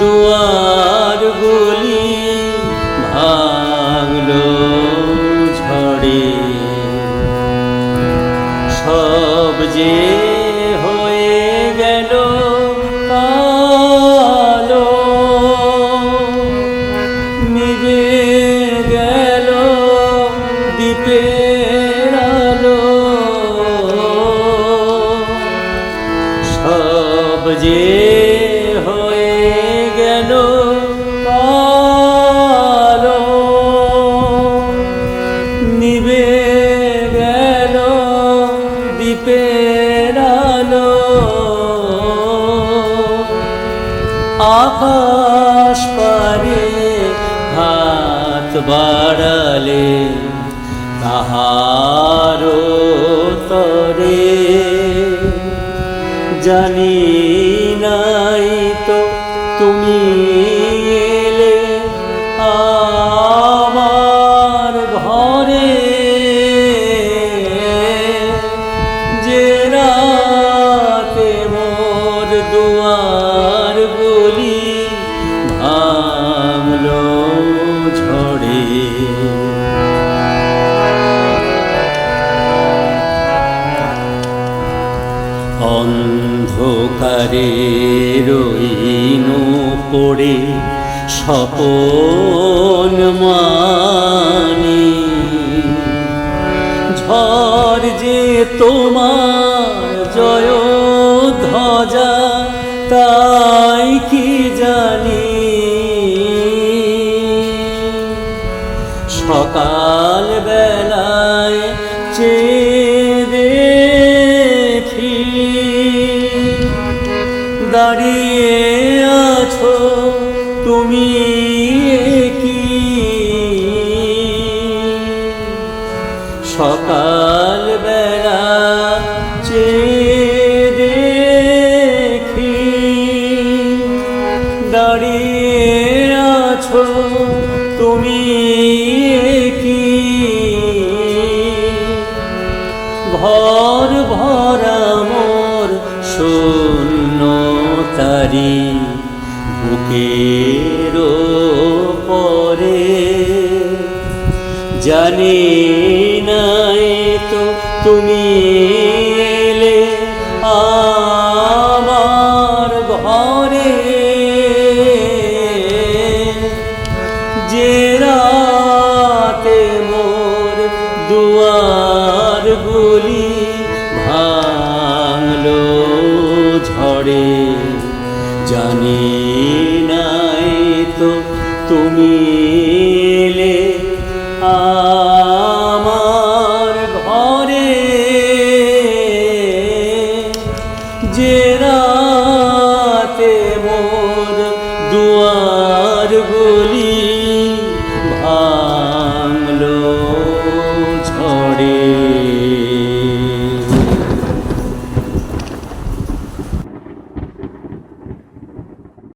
দুয়ার গলি ভাঙল ঝড়ে। সব যে হয়ে গেল কালো নিবে গেল দ্বীপের সব যে আকাশ পারে, হাত বাড়ালে তাহারও তরে। জানি নাই তো তুমি এলে আমার ঘরে। যে রাতে মোর দুয়ার অন্ধকারে রইন পড়ে স্বপন মানি। ঝড় যে তোমার জয় ধ্বজা তাই কি জানি দাঁড়িয়ে আছো, তুমি কি? সকাল বেলা চেয়ে দেখি দাঁড়িয়ে আছো, তুমি কি? ঘর ভরা মোর শূন্য তারি বুকের পরে জানি নাই তো তুমি এলে আমার ঘরে। দুয়ার জানি নাই তো তুমি আমার মোর দুয়ার গুলি